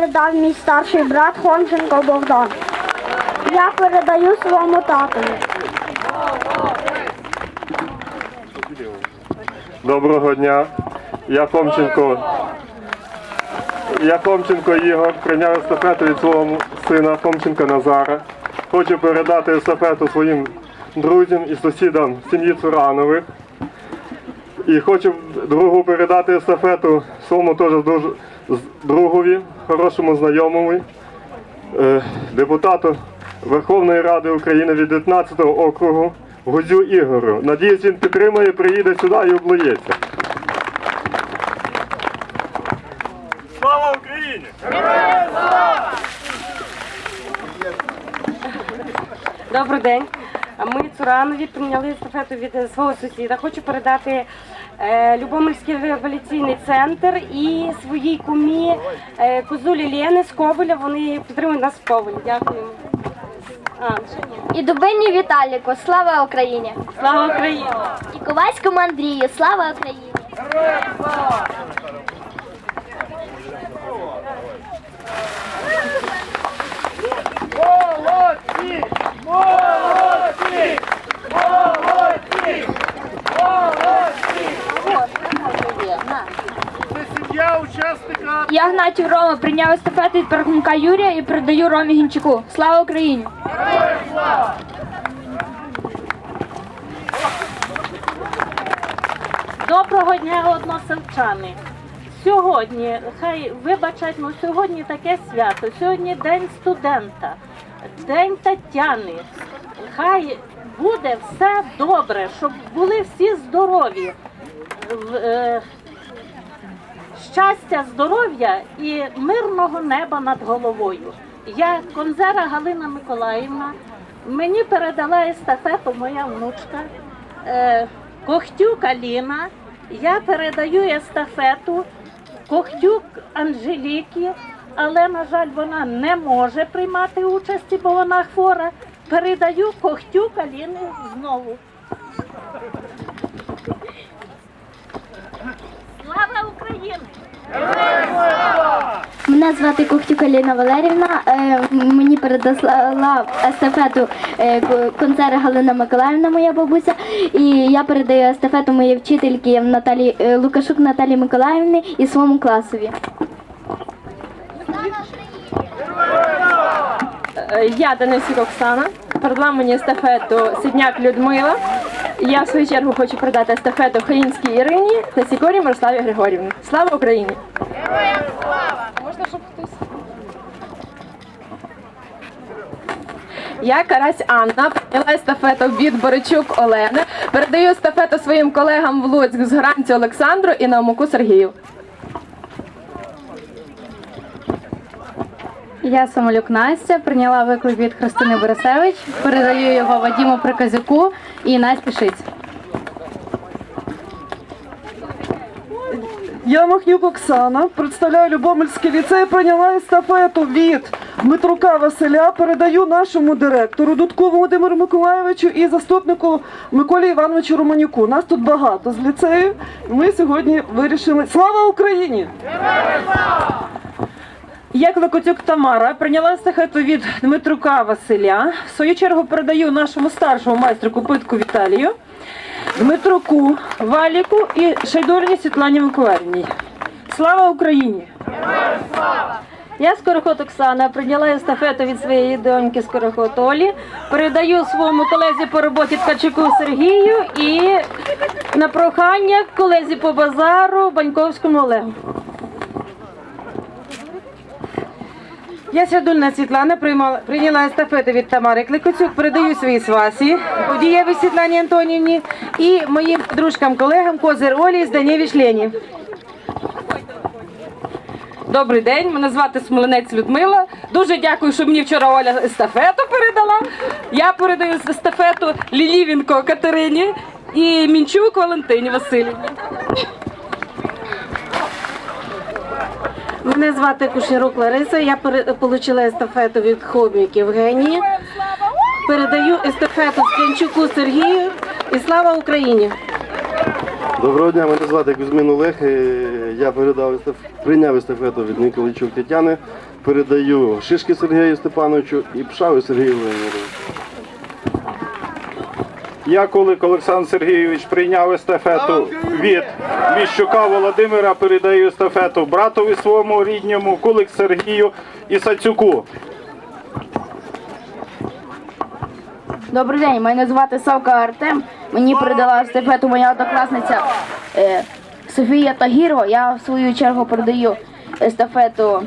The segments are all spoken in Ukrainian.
передав мій старший брат Хонченко Богдан. Я передаю своєму татові. Доброго дня. Я Хомченко. Я Хомченко Ігор прийняв естафету від свого сина Хомченка Назара. Хочу передати естафету своїм друзям і сусідам сім'ї Цуранових. І хочу другу передати естафету своєму теж другові, хорошому знайомому, е, депутату Верховної Ради України від 19 округу Гузю Ігору. Надіюсь, він підтримає, приїде сюди і облиється. Слава Україні! Добрий день. Ми Цуранові прийняли естафету від е, свого сусіда. Хочу передати Любомирський реабілітаційний центр і своїй кумі е, Козулі Лєни з Ковеля. Вони підтримують нас в Ковелі. Дякую. А. І Дубині Віталіку, слава Україні! Слава Україні! І Ковальському Андрію, слава Україні! Я Рома прийняв естафету від Пархунка Юрія і передаю Ромі Гінчуку. Слава Україні! Доброго дня, односельчани. Сьогодні, хай вибачать, ну сьогодні таке свято. Сьогодні день студента, день Тетяни. Хай буде все добре, щоб були всі здорові. Щастя, здоров'я і мирного неба над головою. Я Конзера Галина Миколаївна. Мені передала естафету моя внучка. Е, Кохтюк Аліна. Я передаю естафету Кохтюк Анжеліки, але, на жаль, вона не може приймати участі, бо вона хвора. Передаю Кохтюк Аліни знову. Мене звати Кухтюк Аліна Валерівна. Е, Мені передала естафету е, концерт Галина Миколаївна, моя бабуся. І я передаю естафету моїй вчительки Наталі е, Лукашук Наталі Миколаївні і своєму класові. Я Денисюк Оксана. Передала мені естафету Сідняк Людмила. Я в свою чергу хочу передати естафету українській Ірині та Сікорі Мирославі Григорівні. Слава Україні! Я Карась Анна прийняла естафету від Боричук Олени. Передаю естафету своїм колегам в Луцьк з Гранцю Олександру і Наумуку Сергію. Я Самолюк Настя прийняла виклик від Христини Борисевич. Передаю його Вадіму Приказюку і Насті Шиць. Я Махнюк Оксана, представляю Любомельський ліцей, прийняла естафету від Дмитрука Василя, передаю нашому директору Дудку Володимиру Миколаєвичу і заступнику Миколі Івановичу Романюку. Нас тут багато з ліцею. Ми сьогодні вирішили. Слава Україні! Я Кликотюк Тамара прийняла естафету від Дмитрука Василя. В свою чергу передаю нашому старшому майстру Копитку Віталію, Дмитруку Валіку і Шайдурні Світлані Миколаївні. Слава Україні! Я Скороход Оксана прийняла естафету від своєї доньки Скороход Олі. Передаю своєму колезі по роботі Ткачуку Сергію і на прохання колезі по базару Баньковському Олегу. Я Сядульна Світлана приймала, прийняла естафету від Тамари Кликоцюк, передаю своїй свасі Одієві Світлані Антонівні і моїм подружкам-колегам Козир Олі і Зданєвич Лені. Добрий день, мене звати Смоленець Людмила. Дуже дякую, що мені вчора Оля естафету передала. Я передаю естафету Лілівінко Катерині і Мінчук Валентині Васильівні. Мене звати Кушнірук Лариса. Я отримала естафету від Хомік Євгенії. Передаю естафету Скрянчуку Сергію і слава Україні! Доброго дня, мене звати Кузьмин Олег. Е, Я передав прийняв естафету від Николайчук Тетяни. передаю Шишки Сергію Степановичу і Пшаву Сергію Володимировичу. Я, Кулик Олександр Сергійович, прийняв естафету від Віщука Володимира, передаю естафету братові своєму рідньому, Кулик Сергію і Сацюку. Добрий день, мене звати Савка Артем. Мені передала естафету моя однокласниця е, Софія Тагірова. Я в свою чергу передаю естафету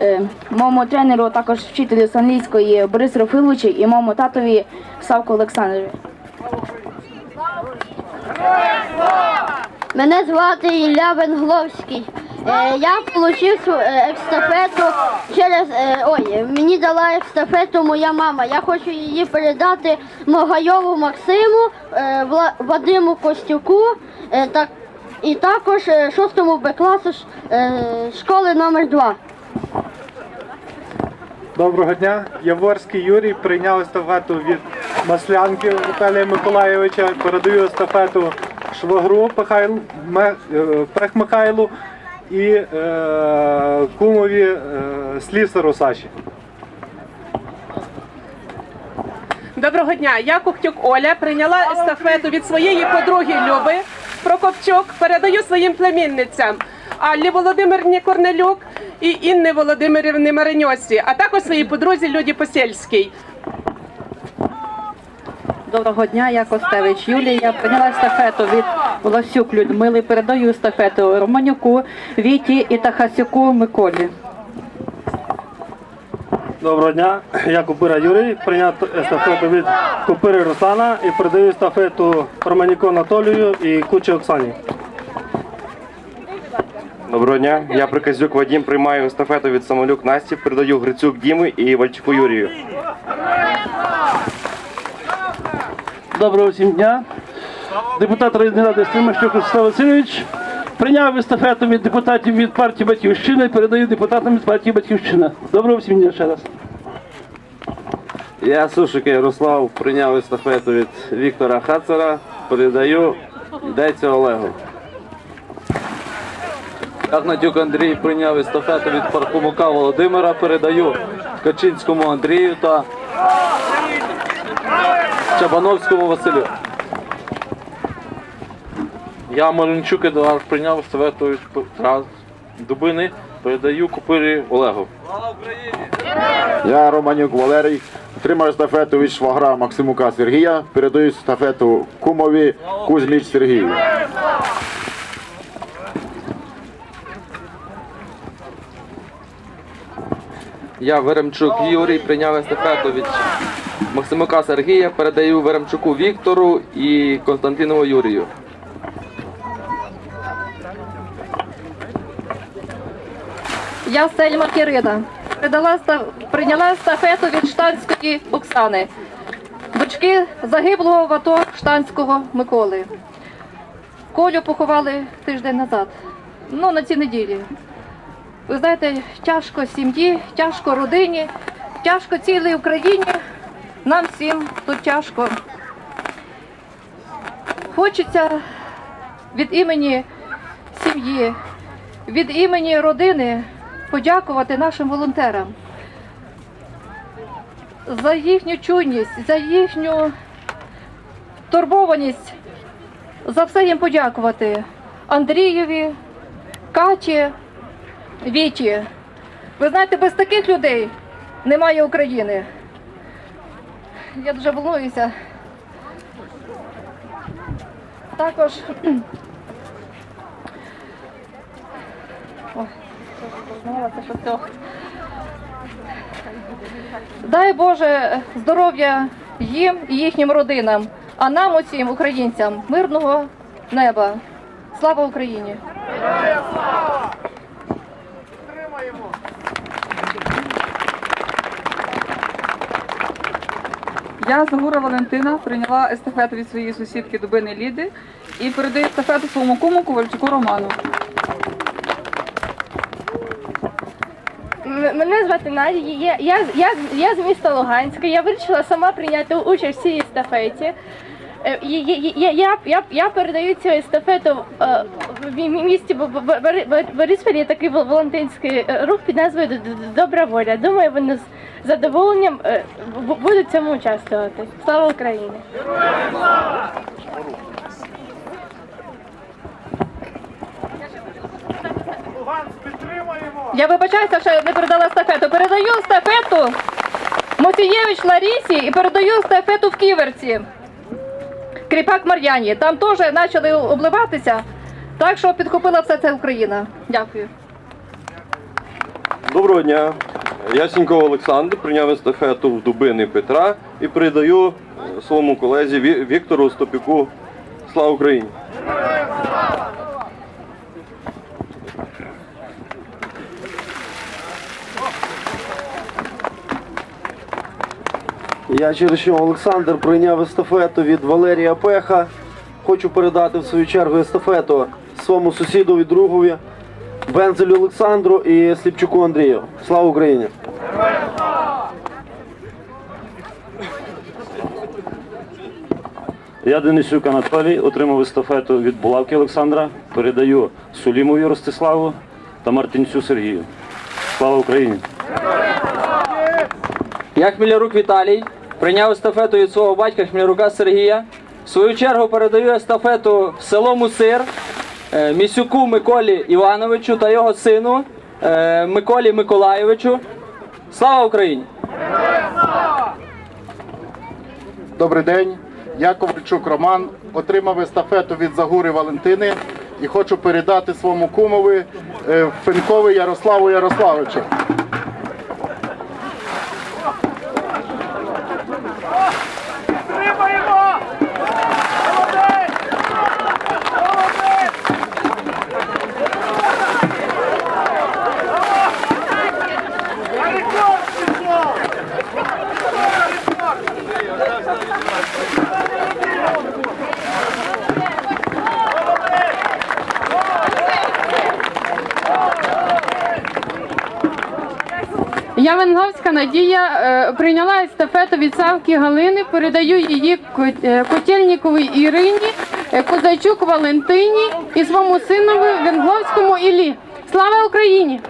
е, моєму тренеру, а також вчителю з англійської Борису Рафиловичу і моєму татові Савку Олександрові. Мене звати Ілля Венгловський. Е, я отримав естафету через е, ой, мені дала естафету моя мама. Я хочу її передати Могайову Максиму, е, Вадиму Костюку так, і також шостому Б класу школи номер 2 Доброго дня. Яворський Юрій прийняв естафету від Маслянки Віталія Миколайовича. Передаю естафету швагру Пехайл, Ме- е, Пех Михайлу і е, кумові е, слісару Саші. Доброго дня, я Кухтюк Оля прийняла естафету від своєї подруги Люби Прокопчук. Передаю своїм племінницям Аллі Володимирівні Корнелюк і Інни Володимирівні Мариньосі, а також своїй подрузі Люді Посельській. Доброго дня, я Костевич Юлія. Я прийняла естафету від Власюк Людмили. Передаю естафету Романюку, Віті і Тахасюку Миколі. Доброго дня. Я Купира Юрій. Прийняв естафету від Купири Руслана і передаю естафету Романіку Анатолію і Кучі Оксані. Доброго дня. Я Приказюк Вадім приймаю естафету від Самолюк Насті, передаю Грицюк Дімі і Вальчуку Юрію. Доброго всім дня. Депутат ради Стримащук Ростислав Васильович прийняв естафету від депутатів від партії Батьківщина і передаю депутатам від партії Батьківщина. Доброго всім дня ще раз. Я Сушик Ярослав прийняв естафету від Віктора Хацера, передаю Децю Олегу. Агнатюк Андрій прийняв естафету від Пархомука Володимира, передаю Качинському Андрію та Чабановському Василю. Я Маринчук Едуард прийняв від Дубини, передаю Купирі Олегу. Я Романюк Валерій, отримав естафету від швагра Максимука Сергія, передаю естафету кумові Кузьміч Сергію. Я Веремчук Юрій прийняв естафету від Максимука Сергія, передаю Веремчуку Віктору і Константинову Юрію. Я Сельма Кирина. Передала ста- прийняла естафету від штанської Оксани, дочки загиблого в АТО штанського Миколи. Колю поховали тиждень назад. Ну, на цій неділі. Ви знаєте, тяжко сім'ї, тяжко родині, тяжко цілій Україні. Нам всім тут тяжко. Хочеться від імені сім'ї, від імені родини подякувати нашим волонтерам за їхню чуйність, за їхню турбованість, за все їм подякувати Андрієві, Каті, Віті. Ви знаєте, без таких людей немає України. Я дуже волнуюся. Також. Дай Боже здоров'я їм і їхнім родинам, а нам, усім українцям, мирного неба. Слава Україні! Я Загура Валентина прийняла естафету від своєї сусідки Дубини Ліди і передаю естафету своєму куму Ковальчуку Роману. Мене звати Надя. Я, я, я, я з міста Луганська. Я вирішила сама прийняти участь в цій естафеті. Е, я- я- я- Я, передаю цю естафету е, в місті Бо- Бо- Бори- Бори- Борисполі такий вол- волонтерський е, рух під назвою «Д- Д- Добра воля. Думаю, вони задоволенням е, цьому участвувати. Слава Україні! Я вибачаюся, що не передала естафету. Передаю естафету Моцієвич Ларісі і передаю естафету в Ківерці. Кріпак Мар'яні. Там теж почали обливатися, так що підхопила все це Україна. Дякую. Доброго дня. Ясенько Олександр прийняв естафету в Дубини Петра і передаю е, своєму колезі Віктору Стопіку. Слава Україні! Я Черещов Олександр прийняв естафету від Валерія Пеха. Хочу передати в свою чергу естафету своєму сусіду і другові Бензелю Олександру і Сліпчуку Андрію. Слава Україні! Я Денисюк Анатолій, отримав естафету від Булавки Олександра. Передаю Сулімові Ростиславу та Мартинцю Сергію. Слава Україні! Я Хмілярук Віталій прийняв естафету від свого батька Хмілярука Сергія. В свою чергу передаю естафету село Мусир Місюку Миколі Івановичу та його сину е, Миколі Миколайовичу. Слава Україні! Добрий день. Я Ковальчук Роман. Отримав естафету від Загури Валентини і хочу передати своєму кумові е, Фенкові Ярославу Ярославичу. Я Венговська Надія е, прийняла естафету від Савки Галини, передаю її е, Котельніковій Ірині, е, Козачук Валентині і своєму синові Венгловському Іллі. Слава Україні!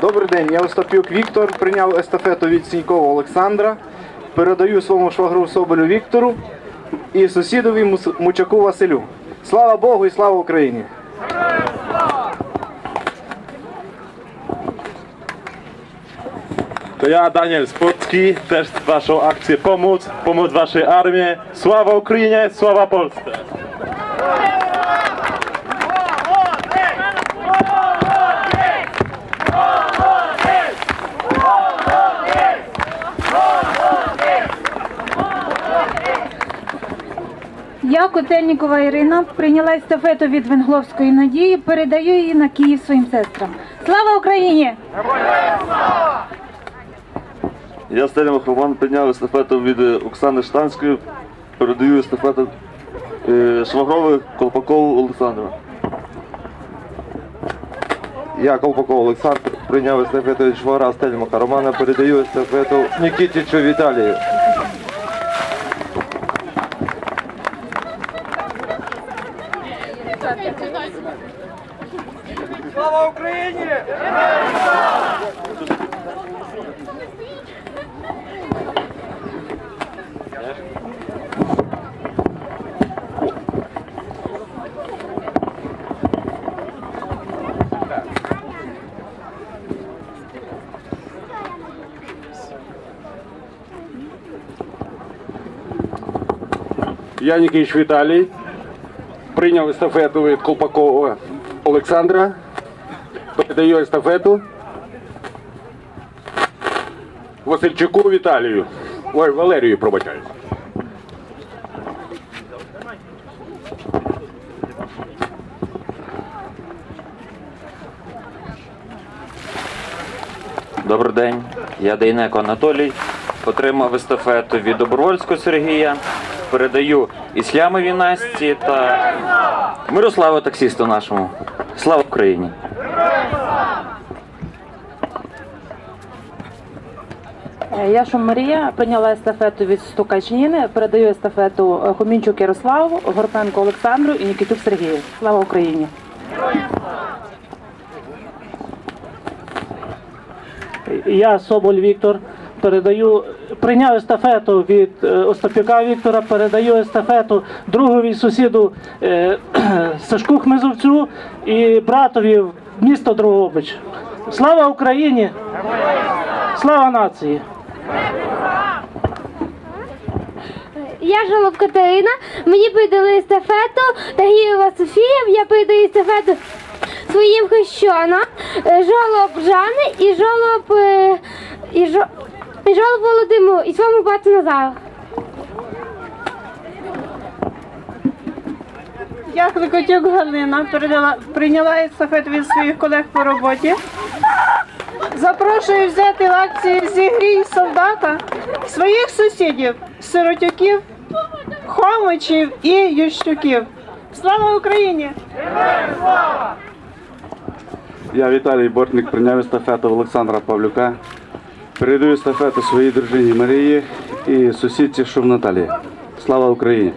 Добрий день, я Остапюк Віктор. Прийняв естафету від Сінькова Олександра. Передаю своєму швагру Соболю Віктору і сусідові Мучаку Василю. Слава Богу і слава Україні! To ja, Daniel Spocki, też z Waszą akcję pomóc, pomóc Waszej armii. Sława Ukrainie, sława Polsce! Я Котельнікова Ірина прийняла естафету від Венгловської надії, передаю її на Київ своїм сестрам. Слава Україні! Я Стельмах Роман прийняв естафету від е, Оксани Штанської. Передаю естафету е, Швагрові Колпакову Олександру. Я Колпаков Олександр прийняв естафету від Швагра Стельмаха Романа. Передаю естафету Нікітічу Віталію. Я Нікіч Віталій. Прийняв естафету від Колпакова Олександра. Передаю естафету Васильчуку Віталію. Ой, Валерію, пробачаю. Добрий день, я Дейнеко Анатолій. Отримав естафету від Добровольського Сергія передаю Іслямові Насті та Мирославу таксісту нашому. Слава Україні! Е, я Шумарія прийняла естафету від Стукачніни. Передаю естафету е, Хомінчук Ярославу, Горпенко Олександру і Нікітюк Сергію. Слава Україні! Я Соболь Віктор передаю, прийняв естафету від е, Остапюка Віктора, передаю естафету другові сусіду е, Сашку Хмизовцю і братові в місто Другобич. Слава Україні! Слава нації! Я Жолоб Катерина, мені передали естафету Тагієва Софія, я передаю естафету своїм хрещонам, е, жолоб Жани і жолоб, і, жо, жолоб Володимиру і своєму брату Назару. Я Кликотюк Галина передала, прийняла естафету від своїх колег по роботі. Запрошую взяти в акції зігрій солдата своїх сусідів, сиротюків, хомичів і ющуків. Слава Україні! Я Віталій Бортник прийняв естафету Олександра Павлюка. Передаю естафету своїй дружині Марії і сусідці Шум Наталії. Слава Україні!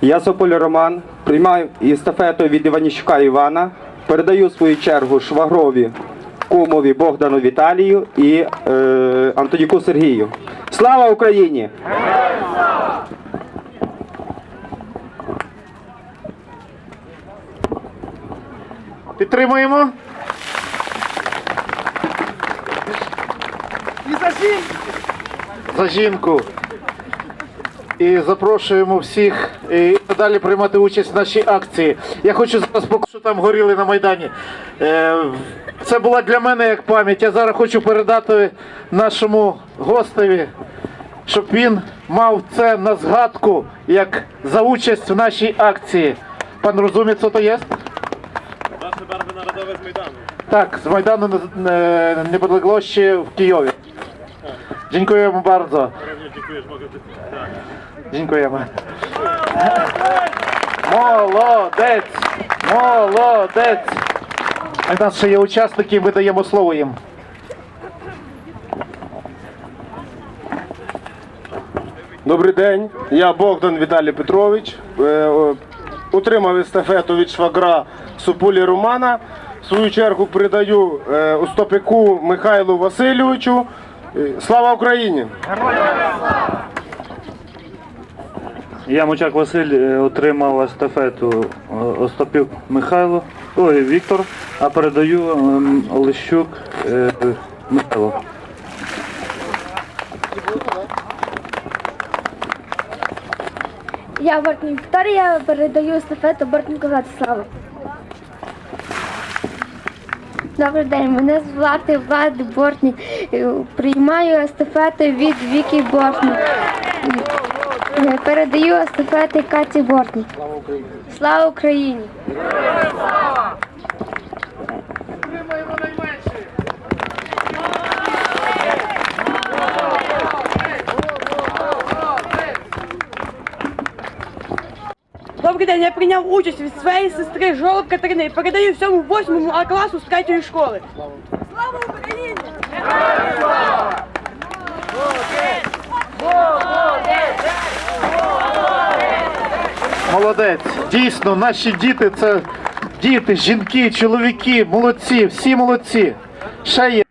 Я Сополь Роман, приймаю естафету від Іваніщука Івана, передаю свою чергу швагрові кумові Богдану Віталію і е, Антоніку Сергію. Слава Україні! Підтримуємо. За жінку. І запрошуємо всіх і далі приймати участь в нашій акції. Я хочу зараз покажу, що там горіли на Майдані. Е, Це була для мене як пам'ять. Я зараз хочу передати нашому гостеві, щоб він мав це на згадку, як за участь в нашій акції. Пан розуміє, що то є? Tak, z Majdanu e, Niepodległości w Kijowie. Dziękujemy bardzo. Dziękujemy. Молодець! Молодець! В нас ще є учасники, ми даємо слово їм. Добрий день, я Богдан Віталій Петрович. О, Утримав естафету від швагра Супулі Романа. В свою чергу передаю Остапяку Михайлу Васильовичу. Слава Україні! Я Мучак Василь е, отримав естафету е, Остапюк Михайло, ой, Віктор, а передаю Олещук е, Михайло. Я Бортник Вікторія, передаю естафету Бортнику Владиславу. Добрий день, мене звати Влад Бортник. Е, Приймаю естафету від Віки Бортник. Е, Передаю естафети Каті Бортник. Слава Україні! Добрий день, я прийняв участь від своєї сестри Жолоб Катерини і передаю всьому восьмому А класу з третьої школи. Слава Україні! Молодець. Дійсно, наші діти це діти, жінки, чоловіки, молодці, всі молодці. Ще є.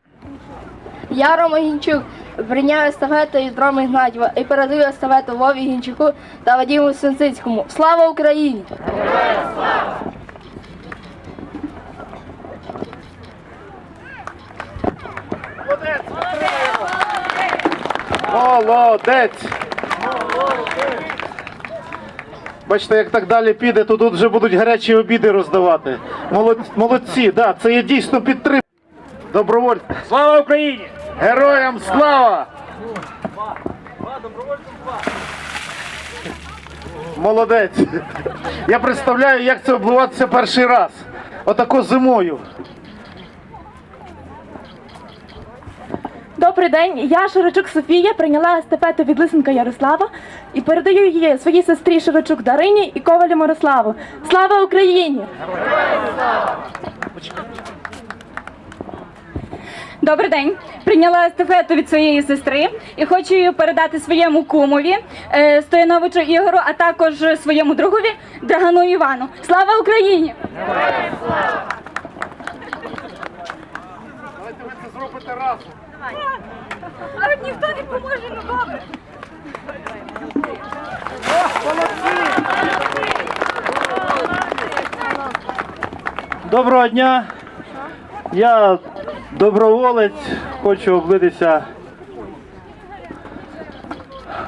Я Рома Гінчук, прийняв естафету від Роми Гнатєва і передаю естафету Вові Гінчуку та Вадиму Сенцицькому. Слава Україні! Молодець! Бачите, як так далі піде, то тут вже будуть гарячі обіди роздавати. Молодці, молодці да, це є дійсно підтримка. Добровольці. Слава Україні! Героям слава! Молодець. Я представляю, як це обливатися перший раз. Отако зимою. Добрий день, я Широчук Софія, прийняла естафету від Лисенка Ярослава і передаю її своїй сестрі Широчук Дарині і Ковалю Мирославу. Слава Україні! Добрий день. Прийняла естафету від своєї сестри і хочу її передати своєму кумові е, Стояновичу Ігору, а також своєму другові Драгану Івану. Слава Україні! А от ніхто не поможе, ну добре. Доброго дня. Я доброволець, хочу облитися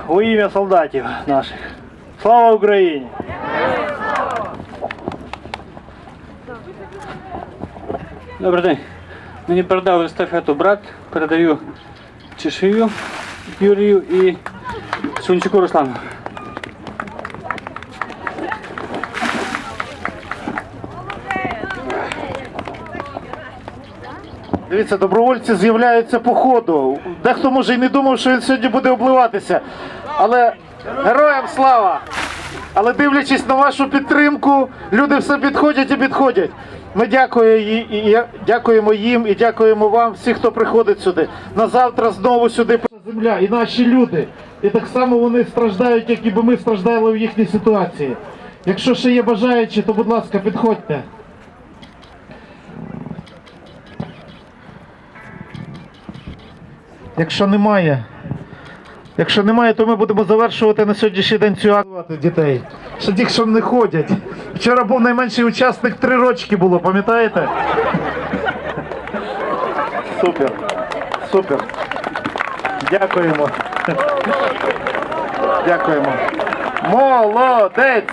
у ім'я солдатів наших. Слава Україні! Добрий день. Мені передали естафету брат, передаю Чешию Юрію і Сунчику Руслану. Дивіться, добровольці з'являються по ходу. Дехто може і не думав, що він сьогодні буде обливатися. Але героям слава! Але дивлячись на вашу підтримку, люди все підходять і підходять. Ми дякуємо, їм і дякуємо вам, всі, хто приходить сюди. На завтра знову сюди земля і наші люди. І так само вони страждають, як і ми страждали в їхній ситуації. Якщо ще є бажаючі, то будь ласка, підходьте. Якщо немає, якщо немає, то ми будемо завершувати на сьогоднішній день цю акцію дітей. Ще ті, що не ходять. Вчора був найменший учасник, три рочки було, пам'ятаєте? Супер. Супер. Дякуємо. Дякуємо. Молодець!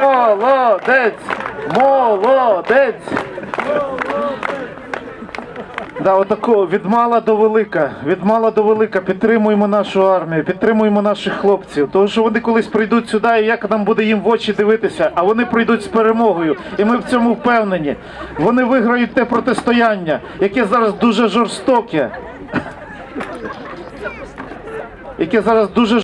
Молодець! Молодець! Да, отако, від мала до велика, від мала до велика, підтримуємо нашу армію, підтримуємо наших хлопців. Тому що вони колись прийдуть сюди, і як нам буде їм в очі дивитися, а вони прийдуть з перемогою. І ми в цьому впевнені. Вони виграють те протистояння, яке зараз дуже жорстоке. Яке зараз дуже